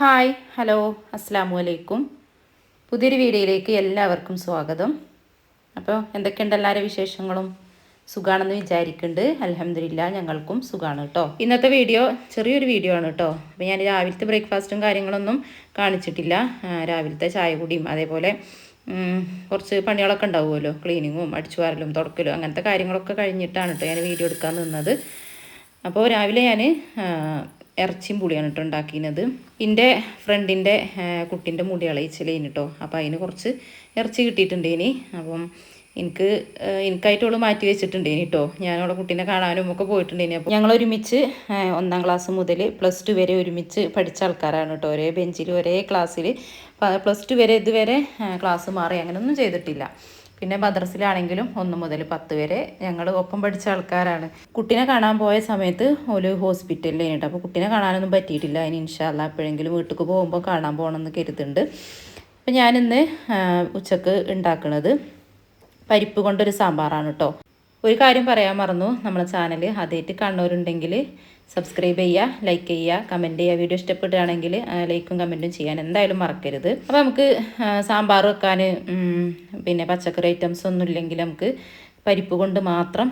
Hi hello അസ്സാം വലൈക്കും പുതിയൊരു വീഡിയോയിലേക്ക് എല്ലാവർക്കും സ്വാഗതം. അപ്പോൾ എന്തൊക്കെയുണ്ട് എല്ലാവരുടെ വിശേഷങ്ങളും? സുഖാണെന്ന് വിചാരിക്കുന്നുണ്ട് അലഹമില്ല ഞങ്ങൾക്കും സുഖമാണ് കേട്ടോ ഇന്നത്തെ വീഡിയോ ചെറിയൊരു വീഡിയോ ആണ് കേട്ടോ അപ്പോൾ ഞാൻ രാവിലത്തെ ബ്രേക്ക്ഫാസ്റ്റും കാര്യങ്ങളൊന്നും കാണിച്ചിട്ടില്ല. രാവിലത്തെ ചായ കുടിയും അതേപോലെ കുറച്ച് പണികളൊക്കെ ഉണ്ടാവുമല്ലോ. ക്ലീനിങ്ങും അടിച്ചു വാരലും തുടക്കലും അങ്ങനത്തെ കാര്യങ്ങളൊക്കെ കഴിഞ്ഞിട്ടാണ് കേട്ടോ ഞാൻ വീഡിയോ എടുക്കാൻ നിന്നത്. അപ്പോൾ രാവിലെ ഞാൻ ഇറച്ചിയും പുളിയാണ് കേട്ടോ ഉണ്ടാക്കിയത് എന്റെ ഫ്രണ്ടിന്റെ കുട്ടീന്റെ മുടി അളയിച്ചില്ലേന് കേട്ടോ അപ്പോൾ അതിന് കുറച്ച് ഇറച്ചി കിട്ടിയിട്ടുണ്ട് ഇനി അപ്പം എനിക്ക് എനിക്കായിട്ട് അവൾ മാറ്റി വെച്ചിട്ടുണ്ട് ഇനി കേട്ടോ ഞാനവളെ കുട്ടീനെ കാണാനും ഒക്കെ പോയിട്ടുണ്ടേനി. അപ്പോൾ ഞങ്ങൾ ഒരുമിച്ച് ഒന്നാം ക്ലാസ് മുതൽ പ്ലസ് ടു വരെ ഒരുമിച്ച് പഠിച്ച ആൾക്കാരാണ് കേട്ടോ ഒരേ ബെഞ്ചിൽ ഒരേ ക്ലാസ്സിൽ പ്ലസ് ടു വരെ ഇതുവരെ ക്ലാസ് മാറി. അങ്ങനെയൊന്നും ചെയ്തിട്ടില്ല. പിന്നെ മദ്രസിലാണെങ്കിലും ഒന്ന് മുതൽ പത്ത് വരെ ഞങ്ങൾ ഒപ്പം പഠിച്ച ആൾക്കാരാണ്. കുട്ടീനെ കാണാൻ പോയ സമയത്ത് ഒരു ഹോസ്പിറ്റലിൽ കഴിഞ്ഞിട്ട് അപ്പോൾ കുട്ടീനെ കാണാനൊന്നും പറ്റിയിട്ടില്ല. അതിന് ഇൻഷാല്ല എപ്പോഴെങ്കിലും വീട്ടിൽ പോകുമ്പോൾ കാണാൻ പോകണമെന്ന് കരുതുന്നുണ്ട് അപ്പോൾ ഞാനിന്ന് ഉച്ചയ്ക്ക് ഉണ്ടാക്കുന്നത് പരിപ്പ് കൊണ്ടൊരു സാമ്പാറാണ് കേട്ടോ ഒരു കാര്യം പറയാൻ മറന്നു. നമ്മളെ ചാനൽ അതേറ്റ് കാണുന്നവരുണ്ടെങ്കിൽ സബ്സ്ക്രൈബ് ചെയ്യുക ലൈക്ക് ചെയ്യുക കമന്റ് ചെയ്യുക. വീഡിയോ ഇഷ്ടപ്പെടുകയാണെങ്കിൽ ലൈക്കും കമന്റും ചെയ്യാൻ എന്തായാലും മറക്കരുത്. അപ്പോൾ നമുക്ക് സാമ്പാർ വെക്കാൻ പിന്നെ പച്ചക്കറി ഐറ്റംസ് ഒന്നും ഇല്ലെങ്കിൽ നമുക്ക് പരിപ്പ് കൊണ്ട് മാത്രം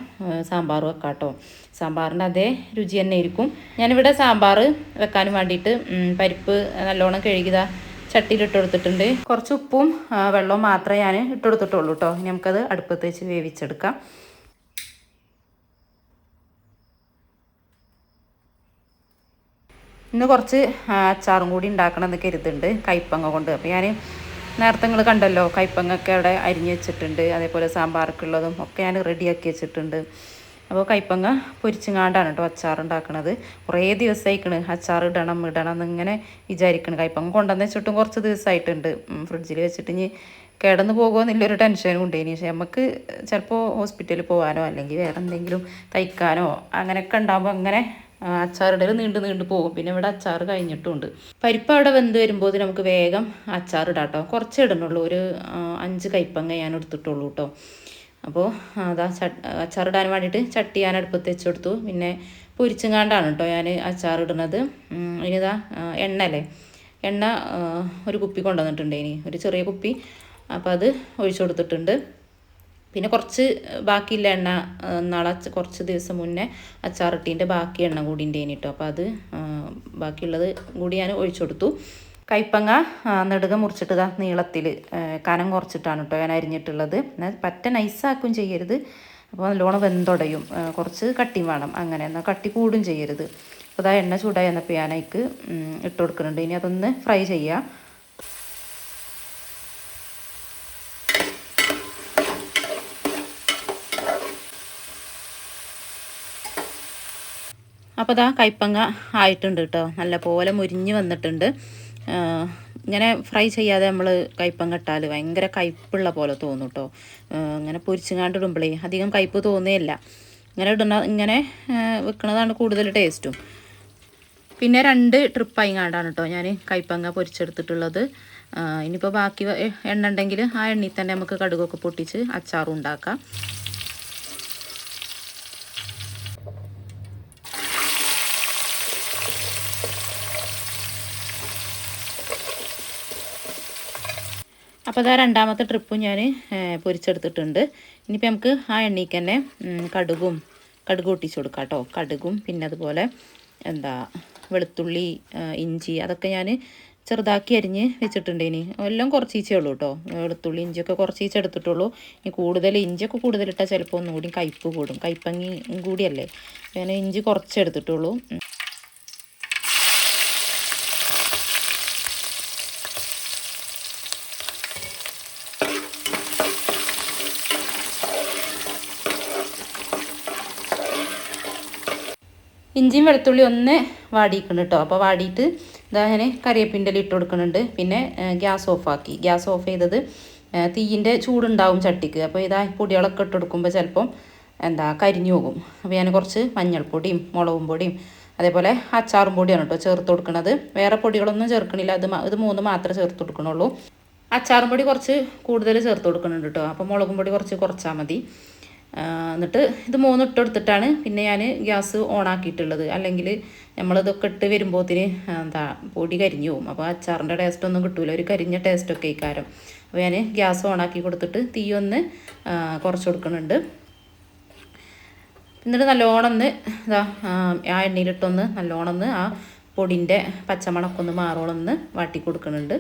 സാമ്പാർ വെക്കാം കേട്ടോ. സാമ്പാറിന്റെ അതേ രുചി തന്നെ ആയിരിക്കും. ഞാനിവിടെ സാമ്പാർ വെക്കാനും വേണ്ടിയിട്ട് പരിപ്പ് നല്ലോണം കഴുകിയതാ ചട്ടിയിൽ ഇട്ട് കൊടുത്തിട്ടുണ്ട്. കുറച്ച് ഉപ്പും വെള്ളവും മാത്രമേ ഞാൻ ഇട്ട് കൊടുത്തിട്ടുള്ളൂ കേട്ടോ. ഇനി നമുക്കത് അടുപ്പത്ത് വെച്ച് വേവിച്ചെടുക്കാം. ഇന്ന് കുറച്ച് അച്ചാറും കൂടി ഉണ്ടാക്കണം എന്ന് കരുതുന്നുണ്ട് കൈപ്പങ്ങ കൊണ്ട്. അപ്പോൾ ഞാൻ നേരത്തെ നിങ്ങൾ കണ്ടല്ലോ കൈപ്പങ്ങൊക്കെ അവിടെ അരിഞ്ഞ് വെച്ചിട്ടുണ്ട് അതേപോലെ സാമ്പാർക്കുള്ളതും ഒക്കെ ഞാൻ റെഡിയാക്കി വെച്ചിട്ടുണ്ട്. അപ്പോൾ കൈപ്പങ്ങ പൊരിച്ചുങ്ങാണ്ടാണ് കേട്ടോ അച്ചാർ ഉണ്ടാക്കണത്. കുറേ ദിവസമായിക്കണ് അച്ചാർ ഇടണം ഇടണം എന്നിങ്ങനെ വിചാരിക്കണം. കൈപ്പങ്ങ കൊണ്ടുവന്ന് വെച്ചിട്ടും കുറച്ച് ദിവസമായിട്ടുണ്ട് ഫ്രിഡ്ജിൽ വെച്ചിട്ട് ഇനി കിടന്നു പോകുമോ എന്നുള്ളൊരു ടെൻഷനും ഇനി പക്ഷേ നമുക്ക് ചിലപ്പോൾ ഹോസ്പിറ്റലിൽ പോകാനോ അല്ലെങ്കിൽ വേറെ എന്തെങ്കിലും തയ്ക്കാനോ അങ്ങനെയൊക്കെ ഉണ്ടാകുമ്പോൾ അങ്ങനെ അച്ചാറിടൽ നീണ്ട് നീണ്ടു പോകും. പിന്നെ ഇവിടെ അച്ചാർ കഴിഞ്ഞിട്ടുണ്ട്. പരിപ്പ് അവിടെ വെന്ത് വരുമ്പോൾ നമുക്ക് വേഗം അച്ചാർ ഇടാം കേട്ടോ കുറച്ച് ഇടണുള്ളൂ. ഒരു അഞ്ച് കൈപ്പങ്ങ ഞാൻ എടുത്തിട്ടുള്ളൂ കേട്ടോ അപ്പോൾ അതാ അച്ചാർ ഇടാൻ വേണ്ടിയിട്ട് ചട്ടി ഞാൻ അടുപ്പത്ത് വെച്ച് കൊടുത്തു. പിന്നെ പൊരിച്ചുങ്ങാണ്ടാണ് കേട്ടോ ഞാൻ അച്ചാർ ഇടുന്നത്. ഇനിതാ എണ്ണ അല്ലേ എണ്ണ ഒരു കുപ്പി കൊണ്ടുവന്നിട്ടുണ്ട് ഇനി. ഒരു ചെറിയ കുപ്പി. അപ്പോൾ അത് ഒഴിച്ചു കൊടുത്തിട്ടുണ്ട്. പിന്നെ കുറച്ച് ബാക്കിയുള്ള എണ്ണ നാളെ കുറച്ച് ദിവസം മുന്നേ അച്ചാറിട്ടീന്റെ ബാക്കി എണ്ണ കൂടി ഉണ്ട് കേട്ടോ അപ്പോൾ അത് ബാക്കിയുള്ളത് കൂടി ഞാൻ ഒഴിച്ചു കൊടുത്തു. കൈപ്പങ്ങ നെടുക മുറിച്ചിട്ട് ഇതാ നീളത്തിൽ കനം കുറച്ചിട്ടാണ് കേട്ടോ ഞാൻ അരിഞ്ഞിട്ടുള്ളത്. പറ്റ നൈസാക്കും ചെയ്യരുത്. അപ്പോൾ നല്ലോണം വെന്തുടയും. കുറച്ച് കട്ടി വേണം. അങ്ങനെ എന്നാൽ കട്ടി കൂടും ചെയ്യരുത്. അപ്പോൾ അതാ എണ്ണ ചൂടായി എന്നപ്പോൾ ഞാൻ ഇട്ട് കൊടുക്കുന്നുണ്ട്. ഇനി അതൊന്ന് ഫ്രൈ ചെയ്യുക അപ്പോൾ ദാ കൈപ്പങ്ങ ആയിട്ടുണ്ട് കേട്ടോ. നല്ലപോലെ മുരിഞ്ഞ് വന്നിട്ടുണ്ട്. ഇങ്ങനെ ഫ്രൈ ചെയ്യാതെ നമ്മൾ കൈപ്പങ്ങ ഇട്ടാൽ ഭയങ്കര കയ്പുള്ള പോലെ തോന്നും കേട്ടോ. ഇങ്ങനെ പൊരിച്ചുങ്ങാണ്ട് ഇടുമ്പോഴേ അധികം കയ്പ് തോന്നുകയില്ല ഇങ്ങനെ ഇടുന്ന ഇങ്ങനെ വെക്കുന്നതാണ് കൂടുതൽ ടേസ്റ്റും. പിന്നെ രണ്ട് ട്രിപ്പ് കാണ്ടാണ് കേട്ടോ ഞാൻ കൈപ്പങ്ങ പൊരിച്ചെടുത്തിട്ടുള്ളത്. ഇനിയിപ്പോൾ ബാക്കി എണ്ണ ഉണ്ടെങ്കിൽ ആ എണ്ണയിൽ തന്നെ നമുക്ക് കടുകൊക്കെ പൊട്ടിച്ച് അച്ചാറും ഉണ്ടാക്കാം. അപ്പോൾ അതാ രണ്ടാമത്തെ ട്രിപ്പും ഞാൻ പൊരിച്ചെടുത്തിട്ടുണ്ട്. ഇനിയിപ്പോൾ നമുക്ക് ആ എണ്ണയ്ക്ക് തന്നെ കടുകും കടുക് ഒട്ടിച്ച് കൊടുക്കാം കേട്ടോ. കടുകും പിന്നെ അതുപോലെ എന്താ വെളുത്തുള്ളി ഇഞ്ചി അതൊക്കെ ഞാൻ ചെറുതാക്കി അരിഞ്ഞ് വെച്ചിട്ടുണ്ട് ഇനി. എല്ലാം കുറച്ച് ഈച്ചേ ഉള്ളൂ കേട്ടോ. വെളുത്തുള്ളി ഇഞ്ചിയൊക്കെ കുറച്ചീച്ച എടുത്തിട്ടുള്ളൂ. ഇനി കൂടുതൽ ഇഞ്ചിയൊക്കെ കൂടുതലിട്ടാൽ ചിലപ്പോൾ ഒന്നുകൂടി കയ്പ്പ് കൂടും. കയ്പ്പങ്ങി കൂടിയല്ലേ. ഞാൻ ഇഞ്ചി കുറച്ച് ഇഞ്ചിയും വെളുത്തുള്ളി ഒന്ന് വാടിയിക്കണം കേട്ടോ. അപ്പോൾ വാടിയിട്ട് ഇതാ ഞാൻ കറിവേപ്പിന്റെ ഇട്ട് കൊടുക്കുന്നുണ്ട്. പിന്നെ ഗ്യാസ് ഓഫാക്കി. ഗ്യാസ് ഓഫ് ചെയ്തത് തീയിന്റെ ചൂടുണ്ടാവും ചട്ടിക്ക്. അപ്പോൾ ഇതാ പൊടികളൊക്കെ ഇട്ട് കൊടുക്കുമ്പോൾ ചിലപ്പം എന്താ കരിഞ്ഞു പോകും. അപ്പോൾ ഞാൻ കുറച്ച് മഞ്ഞൾപ്പൊടിയും മുളകും പൊടിയും അതേപോലെ അച്ചാറും പൊടിയാണ് കേട്ടോ ചേർത്ത് കൊടുക്കുന്നത്. വേറെ പൊടികളൊന്നും ചേർക്കണില്ല. അത് ഇത് മൂന്ന് മാത്രമേ ചേർത്ത് കൊടുക്കണുള്ളൂ. അച്ചാറും പൊടി കുറച്ച് കൂടുതൽ ചേർത്ത് കൊടുക്കുന്നുണ്ട് കേട്ടോ. അപ്പോൾ മുളകും പൊടി കുറച്ച് കുറച്ചാൽ മതി. എന്നിട്ട് ഇത് മൂന്ന് ഇട്ട് കൊടുത്തിട്ടാണ് പിന്നെ ഞാൻ ഗ്യാസ് ഓൺ ആക്കിയിട്ടുള്ളത് അല്ലെങ്കിൽ നമ്മളിതൊക്കെ ഇട്ട് വരുമ്പോഴത്തിന് എന്താ പൊടി കരിഞ്ഞു പോകും. അപ്പോൾ അച്ചാറിന്റെ ടേസ്റ്റ് ഒന്നും കിട്ടൂല. ഒരു കരിഞ്ഞ ടേസ്റ്റൊക്കെ ഇക്കാരം അപ്പോൾ ഞാൻ ഗ്യാസ് ഓൺ ആക്കി കൊടുത്തിട്ട് തീ ഒന്ന് കുറച്ച് കൊടുക്കുന്നുണ്ട്. എന്നിട്ട് നല്ലോണം ഒന്ന് ഇതാ ആ, എണ്ണയിലിട്ടൊന്ന് നല്ലോണം ഒന്ന് ആ പൊടിന്റെ പച്ചമണക്കൊന്ന് മാറോളൊന്ന് വാട്ടി കൊടുക്കുന്നുണ്ട്.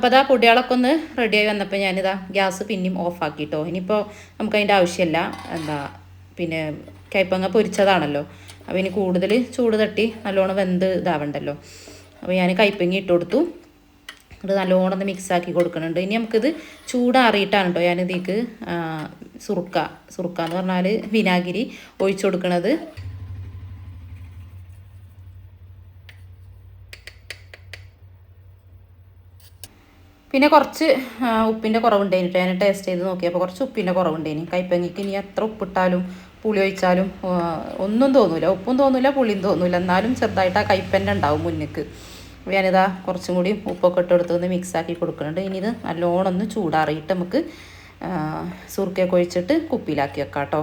അപ്പോൾ അതാ പൊടികളൊക്കെ ഒന്ന് റെഡിയായി വന്നപ്പോൾ ഞാനിതാ ഗ്യാസ് പിന്നെയും ഓഫാക്കിട്ടോ ഇനിയിപ്പോൾ നമുക്ക് അതിന്റെ ആവശ്യമില്ല. എന്താ പിന്നെ കയ്പങ്ങ പൊരിച്ചതാണല്ലോ. അപ്പോൾ ഇനി കൂടുതൽ ചൂട് തട്ടി നല്ലോണം വെന്ത് ഇതാവണ്ടല്ലോ. അപ്പോൾ ഞാൻ കയ്പങ്ങ ഇട്ട് കൊടുത്തു. ഇത് നല്ലോണം ഒന്ന് മിക്സ് ആക്കി കൊടുക്കുന്നുണ്ട്. ഇനി നമുക്കിത് ചൂടാറിയിട്ടാണ് കേട്ടോ ഞാനിതേക്ക് സുറുക്ക സുറുക്ക. എന്ന് പറഞ്ഞാൽ വിനാഗിരി ഒഴിച്ചു കൊടുക്കണത്. പിന്നെ കുറച്ച് ഉപ്പിന്റെ കുറവുണ്ടേനി ഞാൻ ടേസ്റ്റ് ചെയ്ത് നോക്കിയപ്പോൾ കുറച്ച് ഉപ്പിന്റെ കുറവുണ്ടേനി കൈപ്പങ്ങിക്ക് ഇനി എത്ര ഉപ്പിട്ടാലും പുളി ഒഴിച്ചാലും ഒന്നും തോന്നൂല. ഉപ്പും തോന്നൂല പുളിയും തോന്നൂല. എന്നാലും ചെറുതായിട്ട് ആ കൈപ്പന്റെ ഉണ്ടാവും മുന്നിക്ക്. ഞാനിതാ കുറച്ചും കൂടി ഉപ്പൊക്കെ ഇട്ട് എടുത്ത് ഒന്ന് മിക്സാക്കി കൊടുക്കുന്നുണ്ട്. ഇനി ഇത് നല്ലോണം ഒന്ന് ചൂടാറിയിട്ട് നമുക്ക് ആ, സുർക്കയൊക്കെ ഒഴിച്ചിട്ട് കുപ്പിയിലാക്കി വെക്കാം കേട്ടോ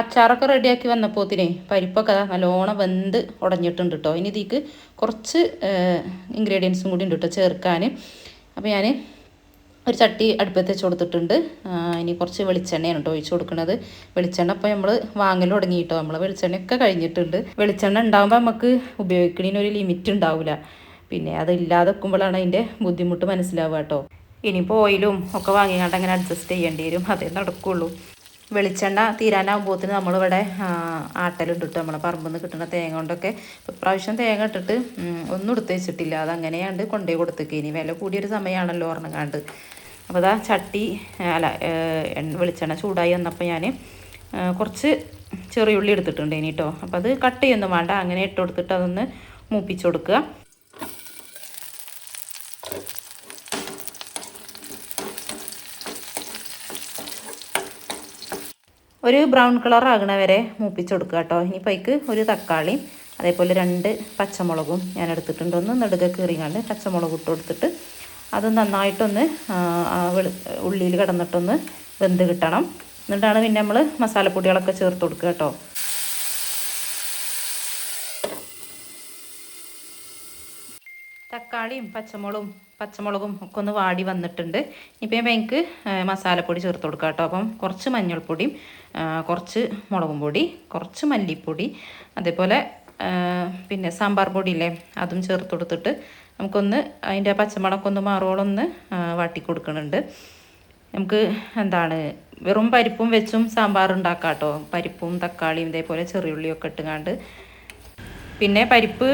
അച്ചാറൊക്കെ റെഡിയാക്കി വന്നപ്പോത്തിനെ പരിപ്പൊക്കെ നല്ലോണം വെന്ത് ഉടഞ്ഞിട്ടുണ്ട് കേട്ടോ ഇനി ഇതിക്ക് കുറച്ച് ഇൻഗ്രീഡിയൻസും കൂടി ഉണ്ട് കേട്ടോ ചേർക്കാൻ അപ്പോൾ ഞാൻ ഒരു ചട്ടി അടുപ്പത്ത് വെച്ച് കൊടുത്തിട്ടുണ്ട്. ഇനി കുറച്ച് വെളിച്ചെണ്ണയാണ് കേട്ടോ ഒഴിച്ച് കൊടുക്കുന്നത്. വെളിച്ചെണ്ണ ഇപ്പോൾ നമ്മൾ വാങ്ങൽ തുടങ്ങി കേട്ടോ നമ്മൾ വെളിച്ചെണ്ണയൊക്കെ കഴിഞ്ഞിട്ടുണ്ട്. വെളിച്ചെണ്ണ ഉണ്ടാകുമ്പോൾ നമുക്ക് ഉപയോഗിക്കണതിന് ഒരു ലിമിറ്റ് ഉണ്ടാവില്ല പിന്നെ അതില്ലാതെ വെക്കുമ്പോഴാണ് അതിന്റെ ബുദ്ധിമുട്ട് മനസ്സിലാവുക കേട്ടോ ഇനിയിപ്പോൾ ഓയിലും ഒക്കെ വാങ്ങിക്കാണ്ട് അങ്ങനെ അഡ്ജസ്റ്റ് ചെയ്യേണ്ടി വരും. അതേ നടക്കുള്ളൂ. വെളിച്ചെണ്ണ തീരാനാകുമ്പോഴത്തിന് നമ്മളിവിടെ ആട്ടലുണ്ട് കേട്ടോ നമ്മളെ പറമ്പിൽ നിന്ന് കിട്ടുന്ന തേങ്ങ കൊണ്ടൊക്കെ പ്രാവശ്യം തേങ്ങ ഇട്ടിട്ട് ഒന്നും എടുത്ത് വെച്ചിട്ടില്ല. അതങ്ങനെയാണ്ട് കൊണ്ടുപോയി കൊടുത്തേക്ക്. ഇനി വില കൂടിയൊരു സമയമാണല്ലോ ഉറങ്ങാണ്ട് അപ്പോൾ അതാ ചട്ടി അല്ല വെളിച്ചെണ്ണ ചൂടായി വന്നപ്പോൾ ഞാൻ കുറച്ച് ചെറിയുള്ളി എടുത്തിട്ടുണ്ട് ഇനി കേട്ടോ അപ്പോൾ അത് കട്ട് ചെയ്യൊന്നും. വേണ്ട അങ്ങനെ ഇട്ട് കൊടുത്തിട്ട് അതൊന്ന് മൂപ്പിച്ച് കൊടുക്കുക. ഒരു ബ്രൗൺ കളർ ആകണ വരെ മൂപ്പിച്ച് കൊടുക്കുക കേട്ടോ. ഇനിയിപ്പോൾ അതിക്ക് ഒരു തക്കാളിയും അതേപോലെ രണ്ട് പച്ചമുളകും ഞാൻ എടുത്തിട്ടുണ്ട്. ഒന്ന് നെടുക കീറിങ്ങാണ്ട് പച്ചമുളക് ഇട്ട് കൊടുത്തിട്ട് അത് നന്നായിട്ടൊന്ന് ഉള്ളിയിൽ കിടന്നിട്ടൊന്ന് വെന്ത് കിട്ടണം. എന്നിട്ടാണ് പിന്നെ നമ്മൾ മസാലപ്പൊടികളൊക്കെ ചേർത്ത് കൊടുക്കുക കേട്ടോ. തക്കാളിയും പച്ചമുളകും പച്ചമുളകും ഒക്കെ ഒന്ന് വാടി വന്നിട്ടുണ്ട്. ഇപ്പം എനിക്ക് മസാലപ്പൊടി ചേർത്ത് കൊടുക്കാം കേട്ടോ. അപ്പം കുറച്ച് മഞ്ഞൾപ്പൊടിയും കുറച്ച് മുളകും പൊടി കുറച്ച് മല്ലിപ്പൊടി അതേപോലെ പിന്നെ സാമ്പാർ പൊടിയില്ലേ അതും ചേർത്ത് കൊടുത്തിട്ട് നമുക്കൊന്ന് അതിന്റെ പച്ചമുളകൊക്കെ ഒന്ന് മാറോളൊന്ന് വാട്ടി കൊടുക്കുന്നുണ്ട് നമുക്ക് എന്താണ് വെറും പരിപ്പും വെച്ചും സാമ്പാർ ഉണ്ടാക്കാം കേട്ടോ. പരിപ്പും തക്കാളിയും ഇതേപോലെ ചെറിയുള്ളിയൊക്കെ ഇട്ടുങ്ങാണ്ട് പിന്നെ പരിപ്പ്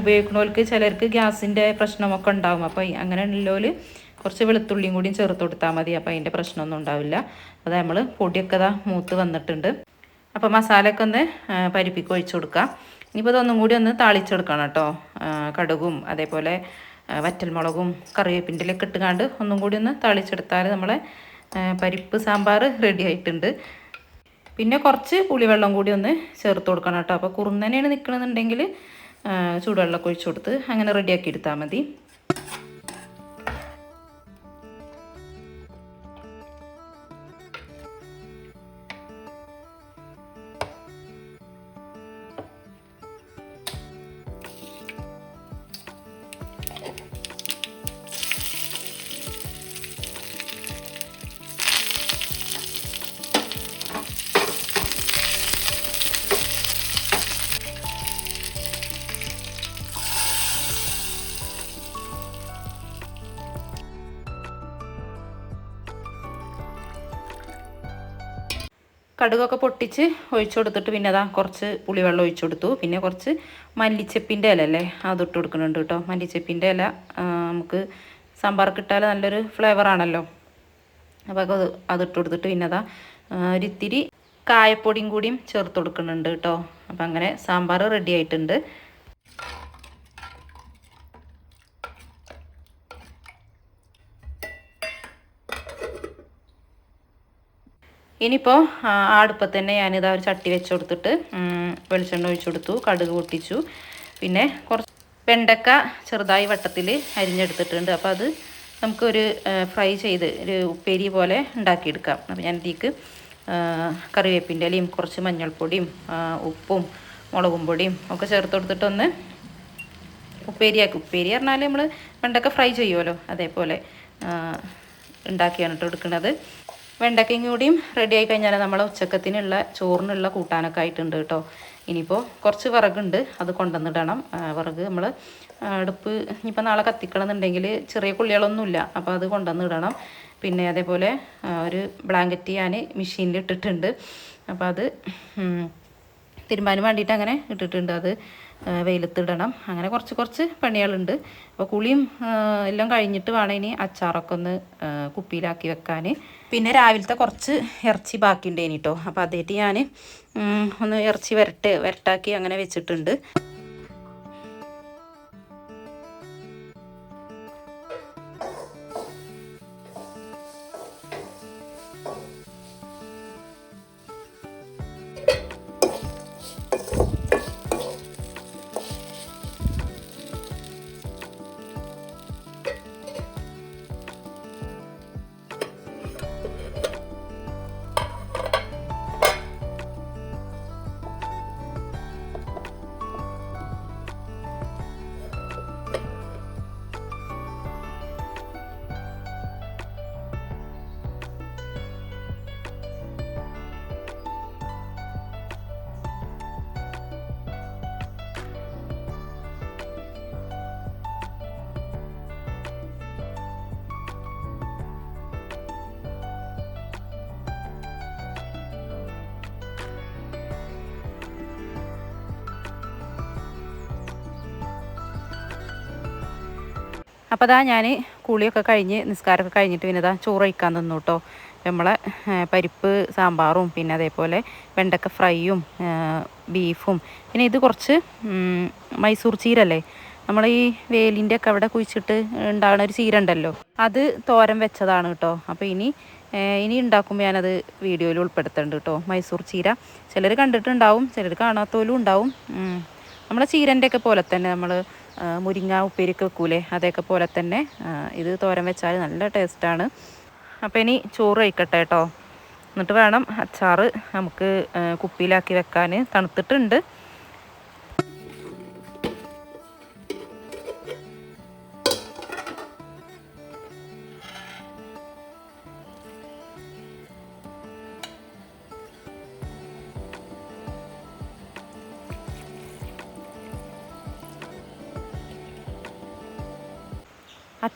ഉപയോഗിക്കുന്നവർക്ക് ചിലർക്ക് ഗ്യാസിന്റെ പ്രശ്നമൊക്കെ ഉണ്ടാകും അപ്പോൾ അങ്ങനെ ഉള്ളവർ കുറച്ച് വെളുത്തുള്ളിയും കൂടിയും ചേർത്ത് കൊടുത്താൽ മതി. അപ്പോൾ അതിന്റെ പ്രശ്നമൊന്നും ഉണ്ടാവില്ല. അത് നമ്മൾ പൊടിയൊക്കെ ഇതാ മൂത്ത് വന്നിട്ടുണ്ട്. അപ്പോൾ മസാലയൊക്കെ ഒന്ന് പരിപ്പിക്ക് ഒഴിച്ചു കൊടുക്കാം. ഇനിയിപ്പോൾ ഇതൊന്നും കൂടി ഒന്ന് താളിച്ചെടുക്കണം കേട്ടോ. കടുകും അതേപോലെ വറ്റൽമുളകും കറിവേപ്പിന്റെലൊക്കെ ഇട്ടുകാണ്ട് ഒന്നും കൂടി ഒന്ന് താളിച്ചെടുത്താൽ നമ്മളെ പരിപ്പ് സാമ്പാർ റെഡി ആയിട്ടുണ്ട്. പിന്നെ കുറച്ച് പുളിവെള്ളം കൂടി ഒന്ന് ചേർത്ത് കൊടുക്കണം കേട്ടോ. അപ്പോൾ കുറുന്നനെയാണ് നിൽക്കണമെന്നുണ്ടെങ്കിൽ ചൂടുവെള്ളമൊക്കെ ഒഴിച്ചു കൊടുത്ത് അങ്ങനെ റെഡിയാക്കി എടുത്താൽ മതി. കടുകൊക്കെ പൊട്ടിച്ച് ഒഴിച്ചു കൊടുത്തിട്ട് പിന്നെ അതാ കുറച്ച് പുളിവെള്ളം ഒഴിച്ചു കൊടുത്തു. പിന്നെ കുറച്ച് മല്ലിച്ചപ്പിന്റെ ഇല അല്ലേ അതിട്ട് കൊടുക്കുന്നുണ്ട് കേട്ടോ. മല്ലിച്ചപ്പിന്റെ ഇല നമുക്ക് സാമ്പാർ കിട്ടാൽ നല്ലൊരു ഫ്ലേവറാണല്ലോ അപ്പോൾ അത് അതിട്ട് കൊടുത്തിട്ട് പിന്നെ അതാ ഒരിത്തിരി കായപ്പൊടിയും കൂടിയും ചേർത്ത് കൊടുക്കുന്നുണ്ട് കേട്ടോ. അപ്പം അങ്ങനെ സാമ്പാർ റെഡി ആയിട്ടുണ്ട്. ഇനിയിപ്പോൾ അടുപ്പത്ത് തന്നെ ഞാനിതാ ഒരു ചട്ടി വെച്ച് കൊടുത്തിട്ട് വെളിച്ചെണ്ണ ഒഴിച്ചു കൊടുത്തു കടുക് പൊട്ടിച്ചു. പിന്നെ കുറച്ച് വെണ്ടക്ക ചെറുതായി വട്ടത്തിൽ അരിഞ്ഞെടുത്തിട്ടുണ്ട്. അപ്പോൾ അത് നമുക്കൊരു ഫ്രൈ ചെയ്ത് ഒരു ഉപ്പേരി പോലെ ഉണ്ടാക്കിയെടുക്കാം. അപ്പോൾ ഞാൻ ഇതിലേക്ക് കറിവേപ്പിന്റെ ഇലയും കുറച്ച് മഞ്ഞൾപ്പൊടിയും ഉപ്പും മുളകും പൊടിയും ഒക്കെ ചേർത്ത് കൊടുത്തിട്ടൊന്ന് ഉപ്പേരിയാക്കി. ഉപ്പേരി പറഞ്ഞാൽ നമ്മൾ വെണ്ടക്ക ഫ്രൈ ചെയ്യുമല്ലോ അതേപോലെ ഉണ്ടാക്കിയാണ് കേട്ടോ എടുക്കുന്നത്. വെണ്ടക്കയും കൂടിയും റെഡി ആയി കഴിഞ്ഞാൽ നമ്മൾ ഉച്ചക്കത്തിനുള്ള ചോറിനുള്ള കൂട്ടാനൊക്കെ ആയിട്ടുണ്ട് കേട്ടോ. ഇനിയിപ്പോൾ കുറച്ച് വിറകുണ്ട് അത് കൊണ്ടുവന്നിടണം. വിറക് നമ്മൾ അടുപ്പ് ഇനിയിപ്പോൾ നാളെ കത്തിക്കണമെന്നുണ്ടെങ്കിൽ ചെറിയ കുള്ളികളൊന്നുമില്ല. അപ്പോൾ അത് കൊണ്ടുവന്നിടണം. പിന്നെ അതേപോലെ ഒരു ബ്ലാങ്കറ്റ് ഞാൻ മെഷീനിൽ ഇട്ടിട്ടുണ്ട്. അപ്പോൾ അത് തിരുമ്പാൻ വേണ്ടിയിട്ട് അങ്ങനെ ഇട്ടിട്ടുണ്ട്. അത് വെയിലത്തിടണം അങ്ങനെ കുറച്ച് കുറച്ച് പണികളുണ്ട്. അപ്പോൾ കുളിയും എല്ലാം കഴിഞ്ഞിട്ട് വേണം ഇനി അച്ചാറൊക്കെ ഒന്ന് കുപ്പിയിലാക്കി വെക്കാൻ പിന്നെ രാവിലത്തെ കുറച്ച് ഇറച്ചി ബാക്കിയുണ്ടേനിട്ടോ അപ്പോൾ അതേറ്റ് ഞാൻ ഒന്ന് ഇറച്ചി വരട്ട് വരട്ടാക്കി അങ്ങനെ വെച്ചിട്ടുണ്ട്. അപ്പോൾ അതാ ഞാൻ കുളിയൊക്കെ കഴിഞ്ഞ് നിസ്കാരമൊക്കെ കഴിഞ്ഞിട്ട് പിന്നെ ഇതാ ചോറ് കഴിക്കാൻ തന്നു കേട്ടോ നമ്മളെ പരിപ്പ് സാമ്പാറും പിന്നെ അതേപോലെ വെണ്ടക്ക ഫ്രൈയും ബീഫും. പിന്നെ ഇത് കുറച്ച് മൈസൂർ ചീരല്ലേ? നമ്മൾ ഈ വേലിന്റെ ഒക്കെ അവിടെ കുഴിച്ചിട്ട് ഉണ്ടാകുന്ന ഒരു ചീര ഉണ്ടല്ലോ അത് തോരൻ വെച്ചതാണ് കേട്ടോ അപ്പോൾ ഇനി ഇനി ഉണ്ടാക്കുമ്പോൾ ഞാനത് വീഡിയോയിൽ ഉൾപ്പെടുത്തുന്നുണ്ട് കേട്ടോ മൈസൂർ ചീര. ചിലർ കണ്ടിട്ടുണ്ടാവും ചിലർ കാണാത്തോലും ഉണ്ടാവും. നമ്മളെ ചീരന്റെ ഒക്കെ പോലെ തന്നെ നമ്മൾ മുരിങ്ങ ഉപ്പേരിക്ക് വെക്കൂലേ? അതൊക്കെ പോലെ തന്നെ ഇത് തോരൻ വെച്ചാൽ നല്ല ടേസ്റ്റാണ് അപ്പോൾ ഇനി ചോറ് കഴിക്കട്ടെ കേട്ടോ എന്നിട്ട് വേണം അച്ചാറ് നമുക്ക് കുപ്പിയിലാക്കി വെക്കാൻ. തണുത്തിട്ടുണ്ട്.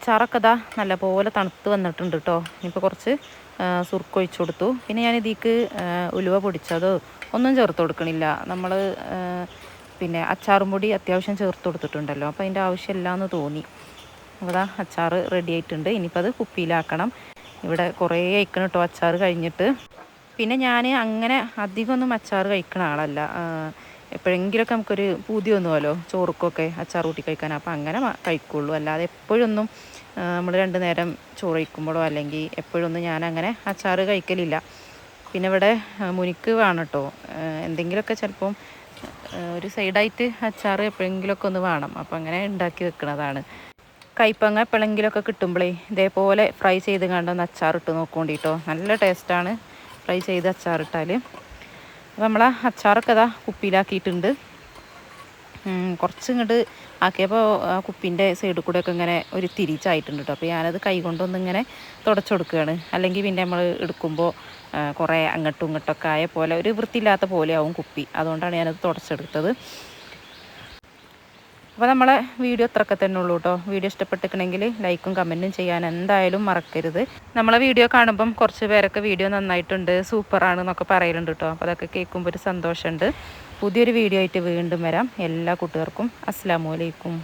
അച്ചാറൊക്കെ ഇതാ നല്ലപോലെ തണുത്ത് വന്നിട്ടുണ്ട് കേട്ടോ ഇനിയിപ്പോൾ കുറച്ച് സുർക്കൊഴിച്ചു കൊടുത്തു. പിന്നെ ഞാൻ ഇതിക്ക് ഉലുവ പൊടിച്ചതോ ഒന്നും ചേർത്ത് കൊടുക്കണില്ല. നമ്മൾ പിന്നെ അച്ചാറും പൊടി അത്യാവശ്യം ചേർത്ത് കൊടുത്തിട്ടുണ്ടല്ലോ. അപ്പോൾ അതിന്റെ ആവശ്യമില്ല എന്ന് തോന്നി അപ്പോൾ അച്ചാർ റെഡി ആയിട്ടുണ്ട്. ഇനിയിപ്പോൾ അത് കുപ്പിയിലാക്കണം. ഇവിടെ കുറേ അയക്കണം കേട്ടോ അച്ചാറ് കഴിഞ്ഞിട്ട്. പിന്നെ ഞാൻ അങ്ങനെ അധികമൊന്നും അച്ചാർ കഴിക്കണ ആളല്ല. എപ്പോഴെങ്കിലുമൊക്കെ നമുക്കൊരു പൂതി ഒന്നുമല്ലോ ചോറുക്കൊക്കെ അച്ചാർ കൂട്ടി കഴിക്കാൻ. അപ്പോൾ അങ്ങനെ കഴിക്കുള്ളൂ. അല്ലാതെ എപ്പോഴൊന്നും നമ്മൾ രണ്ട് നേരം ചോറ് കഴിക്കുമ്പോഴോ അല്ലെങ്കിൽ എപ്പോഴൊന്നും ഞാൻ അങ്ങനെ അച്ചാർ കഴിക്കലില്ല. പിന്നെ ഇവിടെ മുനിക്ക് വേണം കേട്ടോ എന്തെങ്കിലുമൊക്കെ ചിലപ്പം ഒരു സൈഡായിട്ട് അച്ചാർ എപ്പോഴെങ്കിലുമൊക്കെ ഒന്ന് വേണം. അപ്പോൾ അങ്ങനെ ഉണ്ടാക്കി വെക്കുന്നതാണ് കൈപ്പങ്ങ എപ്പോഴെങ്കിലുമൊക്കെ കിട്ടുമ്പോഴേ ഇതേപോലെ ഫ്രൈ ചെയ്ത് കണ്ടൊന്ന് അച്ചാറിട്ട് നോക്കൊണ്ടിട്ടോ. നല്ല ടേസ്റ്റാണ് ഫ്രൈ ചെയ്ത് അച്ചാറിട്ടാൽ അപ്പോൾ നമ്മളെ അച്ചാറൊക്കെ ഇതാ കുപ്പിയിലാക്കിയിട്ടുണ്ട്. കുറച്ച് ഇങ്ങോട്ട് ആക്കിയപ്പോൾ ആ കുപ്പിന്റെ സൈഡിൽ കൂടെ ഒക്കെ ഇങ്ങനെ ഒരു തിരിച്ചായിട്ടുണ്ട് കേട്ടോ അപ്പോൾ ഞാനത് കൈ കൊണ്ടൊന്ന് ഇങ്ങനെ തുടച്ചെടുക്കുകയാണ് അല്ലെങ്കിൽ പിന്നെ നമ്മൾ എടുക്കുമ്പോൾ കുറേ അങ്ങോട്ടും ഇങ്ങോട്ടൊക്കെ ആയ പോലെ ഒരു വൃത്തിയില്ലാത്ത പോലെയാവും കുപ്പി. അതുകൊണ്ടാണ് ഞാനത് തുടച്ചെടുത്തത്. അപ്പോൾ നമ്മളെ വീഡിയോ ഇത്രയൊക്കെ തന്നെ ഉള്ളൂ കേട്ടോ വീഡിയോ ഇഷ്ടപ്പെട്ടിട്ടുണ്ടെങ്കിൽ ലൈക്കും കമന്റും ചെയ്യാൻ എന്തായാലും മറക്കരുത്. നമ്മളെ വീഡിയോ കാണുമ്പം കുറച്ച് പേരൊക്കെ വീഡിയോ നന്നായിട്ടുണ്ട് സൂപ്പറാണ് എന്നൊക്കെ പറയലുണ്ട് കേട്ടോ അപ്പോൾ അതൊക്കെ കേൾക്കുമ്പോൾ ഒരു സന്തോഷമുണ്ട്. പുതിയൊരു വീഡിയോ ആയിട്ട് വീണ്ടും വരാം. എല്ലാ കൂട്ടുകാർക്കും അസ്സാം വലൈക്കും